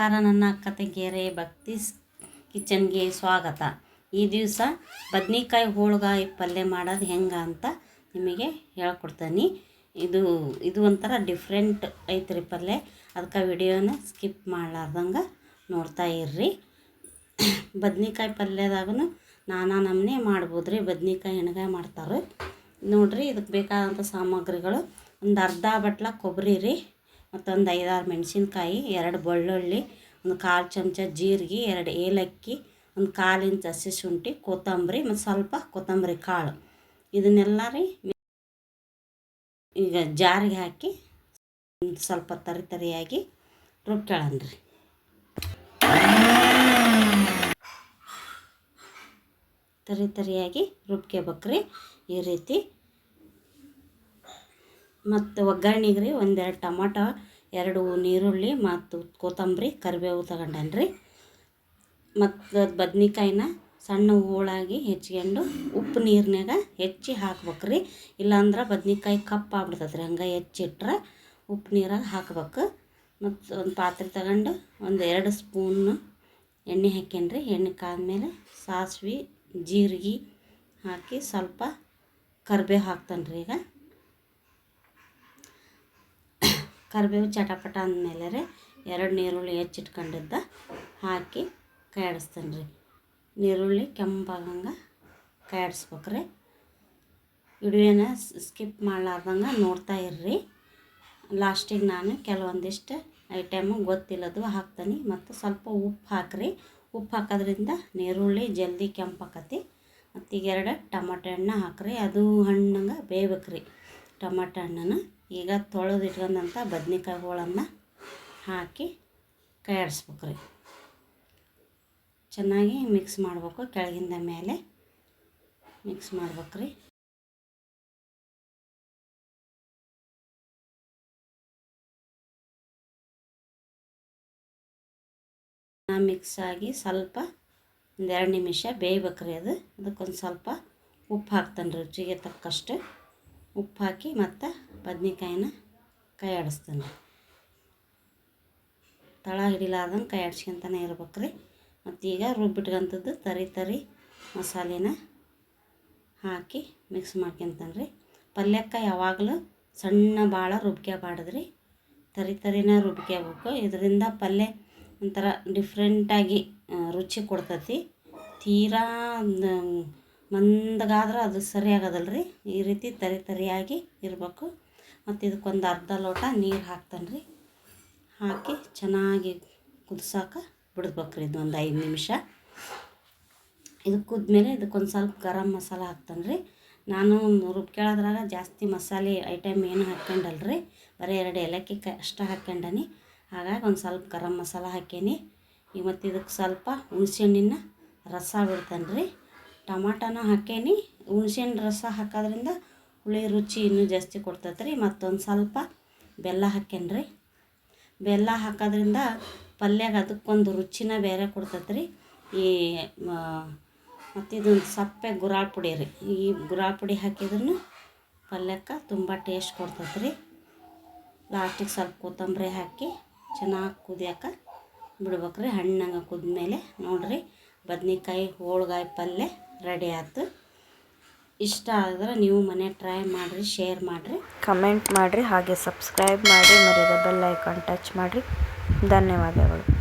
ನಮಸ್ಕಾರ, ನನ್ನ ಅಕ್ಕ ತಂಗಿಯರೇ ಭಕ್ತಿ ಕಿಚನ್ಗೆ ಸ್ವಾಗತ. ಈ ದಿವಸ ಬದ್ನಿಕಾಯಿ ಹೋಳ್ಗಾಯಿ ಪಲ್ಯ ಮಾಡೋದು ಹೆಂಗೆ ಅಂತ ನಿಮಗೆ ಹೇಳ್ಕೊಡ್ತೀನಿ. ಇದು ಇದು ಒಂಥರ ಡಿಫ್ರೆಂಟ್ ಐತ್ರಿ ಪಲ್ಯ. ಅದಕ್ಕೆ ವಿಡಿಯೋನ ಸ್ಕಿಪ್ ಮಾಡಲಾರ್ದಂಗೆ ನೋಡ್ತಾ ಇರ್ರಿ. ಬದ್ನಿಕಾಯಿ ಪಲ್ಯದಾಗೂ ನಾನಾ ನಮನೆ ಮಾಡ್ಬೋದು ರೀ ಬದ್ನಿಕಾಯಿ ಎಣ್ಗಾಯಿ ಮಾಡ್ತಾರೆ ನೋಡಿರಿ ಇದಕ್ಕೆ ಬೇಕಾದಂಥ ಸಾಮಗ್ರಿಗಳು ಒಂದು ಅರ್ಧ ಬಟ್ಲ ಕೊಬ್ಬರಿ ರೀ ಮತ್ತೊಂದು ಐದಾರು ಮೆಣಸಿನ್ಕಾಯಿ, ಎರಡು ಬೆಳ್ಳುಳ್ಳಿ ಒಂದು ಕಾಲು ಚಮಚ ಜೀರಿಗೆ, ಎರಡು ಏಲಕ್ಕಿ, ಒಂದು ಕಾಲು ಇಂಚು ಶುಂಠಿ, ಕೊತ್ತಂಬರಿ ಮತ್ತು ಸ್ವಲ್ಪ ಕೊತ್ತಂಬರಿ ಕಾಳು. ಇದನ್ನೆಲ್ಲ ರೀ ಈಗ ಜಾರಿಗೆ ಹಾಕಿ ಸ್ವಲ್ಪ ತರಿ ತರಿಯಾಗಿ ರುಬ್ಕೊಳ್ಳೋಣ ತರಿ ತರಿಯಾಗಿ ರುಬ್ಕೋಬೇಕ್ರಿ ಈ ರೀತಿ. ಮತ್ತು ಒಗ್ಗರಣೆಗೆ ರೀ ಒಂದೆರಡು ಟೊಮಾಟೊ ಎರಡು ನೀರುಳ್ಳಿ ಮತ್ತು ಕೊತ್ತಂಬರಿ, ಕರಿಬೇವು ತಗೊಂಡೇನಿ ರೀ ಮತ್ತು ಬದ್ನಿಕಾಯಿನ ಸಣ್ಣ ಹೋಳಾಗಿ ಹೆಚ್ಕೊಂಡು ಉಪ್ಪು ನೀರಿನಾಗ ಹೆಚ್ಚಿ ಹಾಕ್ಬೇಕು ರೀ ಇಲ್ಲಾಂದ್ರೆ ಬದ್ನಿಕಾಯಿ ಕಪ್ಪು ಆಗ್ಬಿಡ್ತದೆ ರೀ ಹಂಗೆ ಹೆಚ್ಚಿಟ್ರೆ ಉಪ್ಪು ನೀರಾಗ ಹಾಕ್ಬೇಕು. ಮತ್ತು ಒಂದು ಪಾತ್ರೆ ತಗೊಂಡು ಒಂದು ಎರಡು ಸ್ಪೂನು ಎಣ್ಣೆ ಹಾಕ್ಯೇನಿ ಎಣ್ಣೆ ಕಾದ್ಮೇಲೆ ಸಾಸ್ವೆ, ಜೀರಿಗೆ ಹಾಕಿ ಸ್ವಲ್ಪ ಕರಿಬೇವು ಹಾಕ್ತಾನೆ ರೀ ಈಗ. ಕರಿಬೇವು ಚಟಪಟ ಅಂದಮೇಲೆ ರೀ ಎರಡು ನೀರುಳ್ಳಿ ಹೆಚ್ಚಿಟ್ಕೊಂಡಿದ್ದ ಹಾಕಿ ಕಾಯಿಡಿಸ್ತಾನೆ ರೀ. ನೀರುಳ್ಳಿ ಕೆಂಪಾಗಂಗೆ ಕಾಯಿಡಿಸ್ಬೇಕ್ರಿ ವಿಡಿಯೋನ ಸ್ಕಿಪ್ ಮಾಡ್ಲಾರ್ದಂಗೆ ನೋಡ್ತಾ ಇರ್ರಿ. ಲಾಸ್ಟಿಗೆ ನಾನು ಕೆಲವೊಂದಿಷ್ಟು ಐಟಮು ಗೊತ್ತಿಲ್ಲದು ಹಾಕ್ತೀನಿ ಮತ್ತು ಸ್ವಲ್ಪ ಉಪ್ಪು ಹಾಕ್ರಿ. ಉಪ್ಪು ಹಾಕೋದ್ರಿಂದ ನೀರುಳ್ಳಿ ಜಲ್ದಿ ಕೆಂಪಾಕತಿ. ಮತ್ತು ಈಗ ಎರಡು ಟಮಾಟೆ ಹಣ್ಣು ಹಾಕ್ರಿ. ಅದು ಹಣ್ಣಂಗೆ ಬೇಯ್ಬೇಕ್ರಿ ಟಮಾಟೆ ಹಣ್ಣನ್ನು ಈಗ ತೊಳೆದು ಇಟ್ಕೊಂಡಂಥ ಹಾಕಿ ಕಾಯಿಡಿಸ್ಬೇಕ್ರಿ ಚೆನ್ನಾಗಿ ಮಿಕ್ಸ್ ಮಾಡಬೇಕು ಕೆಳಗಿಂದ ಮೇಲೆ. ಮಿಕ್ಸ್ ಮಾಡ್ಬೇಕು ರೀ. ಮಿಕ್ಸ್ ಆಗಿ ಸ್ವಲ್ಪ ಒಂದೆರಡು ನಿಮಿಷ ಬೇಯ್ಬೇಕ್ರಿ ಅದು. ಅದಕ್ಕೊಂದು ಸ್ವಲ್ಪ ಉಪ್ಪು ಹಾಕ್ತಾನೆ ರೀ ರುಚಿಗೆ ತಕ್ಕಷ್ಟು. ಉಪ್ಪು ಹಾಕಿ ಮತ್ತು ಬದ್ನಿಕಾಯಿನ ಕೈ ಆಡಿಸ್ತಾನೆ ತಳ ಹಿಡಿಲಾರ್ದಂಗೆ ಕೈ ಆಡ್ಸ್ಕೊಂತಾನೆ ಇರ್ಬೇಕ್ರಿ. ಮತ್ತು ಈಗ ರುಬ್ಬಿಟ್ಕಂಥದ್ದು ತರಿ ತರಿ ಮಸಾಲೆನ ಹಾಕಿ ಮಿಕ್ಸ್ ಮಾಡ್ಕೊತಾನೆ ರೀ ಪಲ್ಯಕ್ಕೆ ಯಾವಾಗಲೂ ಸಣ್ಣ ಭಾಳ ರುಬ್ಕ್ಯಬಾರ್ದ್ರಿ. ತರಿ ತರಿನ ರುಬ್ಕ್ಯಬೇಕು. ಇದರಿಂದ ಪಲ್ಯ ಒಂಥರ ಡಿಫ್ರೆಂಟಾಗಿ ರುಚಿ ಕೊಡ್ತತಿ. ತೀರಾ ಮಂದಗಾದ್ರೆ ಅದು ಸರಿ ಆಗೋದಲ್ಲ ರೀ ಈ ರೀತಿ ತರಿ ತರಿಯಾಗಿ ಇರಬೇಕು. ಮತ್ತು ಇದಕ್ಕೊಂದು ಅರ್ಧ ಲೋಟ ನೀರು ಹಾಕ್ತಾನೆ ರೀ ಹಾಕಿ ಚೆನ್ನಾಗಿ ಕುದಿಸೋಕೆ ಬಿಡ್ಬೇಕು ರೀ ಇದೊಂದು ಐದು ನಿಮಿಷ. ಇದು ಕುದ್ಮೇಲೆ ಇದಕ್ಕೊಂದು ಸ್ವಲ್ಪ ಗರಂ ಮಸಾಲ ಹಾಕ್ತಾನೆ ರೀ ನಾನು ರುಬ್ಕೊಳ್ಳೋದ್ರಾಗ ಜಾಸ್ತಿ ಮಸಾಲೆ ಐಟಮ್ ಏನು ಹಾಕ್ಕೊಂಡಲ್ಲ ರೀ ಬರೀ ಎರಡು ಏಲಕ್ಕಿ ಕ ಅಷ್ಟೇ ಹಾಕ್ಕೊಂಡನಿ. ಹಾಗಾಗಿ ಒಂದು ಸ್ವಲ್ಪ ಗರಂ ಮಸಾಲ ಹಾಕೇನಿ. ಈಗ ಮತ್ತು ಇದಕ್ಕೆ ಸ್ವಲ್ಪ ಹುಣ್ಸೆಹಣ್ಣಿನ ರಸ ಬಿಡ್ತಾನೆ ರೀ ಟಮಾಟನ ಹಾಕೇನಿ. ಹುಣ್ಸೆಹಣ್ಣು ರಸ ಹಾಕೋದ್ರಿಂದ ಹುಳಿ ರುಚಿ ಇನ್ನೂ ಜಾಸ್ತಿ ಕೊಡ್ತೈತೆ ರೀ ಮತ್ತೊಂದು ಸ್ವಲ್ಪ ಬೆಲ್ಲ ಹಾಕೇನಿ ರೀ ಬೆಲ್ಲ ಹಾಕೋದ್ರಿಂದ ಪಲ್ಯಾಗ ಅದಕ್ಕೊಂದು ರುಚಿನ ಬೇರೆ ಕೊಡ್ತೈತೆ ರೀ ಈ ಮತ್ತು ಇದೊಂದು ಸಪ್ಪೆ ಗುರಾಳ್ ಪುಡಿ ರೀ. ಈ ಗುರಾಳ್ ಪುಡಿ ಹಾಕಿದ್ರೂ ಪಲ್ಯಕ್ಕೆ ತುಂಬ ಟೇಸ್ಟ್ ಕೊಡ್ತೈತೆ ರೀ ಲಾಸ್ಟಿಗೆ ಸ್ವಲ್ಪ ಕೊತ್ತಂಬರಿ ಹಾಕಿ ಚೆನ್ನಾಗಿ ಕುದಿಯೋಕೆ ಬಿಡ್ಬೇಕ್ರಿ. ಹಣ್ಣಂಗೆ ಕುದ್ಮೇಲೆ ನೋಡಿರಿ. ಬದ್ನೆಕಾಯಿ, ಹೋಳ್ಗಾಯಿ ಪಲ್ಯ ರೆಡಿ ಆಯ್ತು. ಇಷ್ಟ ಆದ್ರೆ ನೀವು ಮನೆ ಟ್ರೈ ಮಾಡಿರಿ ಶೇರ್ ಮಾಡಿರಿ. ಕಮೆಂಟ್ ಮಾಡಿರಿ, ಹಾಗೆ ಸಬ್ಸ್ಕ್ರೈಬ್ ಮಾಡಿ ಮರಿದ ಬೆಲ್ ಐಕಾನ್ ಟಚ್ ಮಾಡಿರಿ. ಧನ್ಯವಾದಗಳು.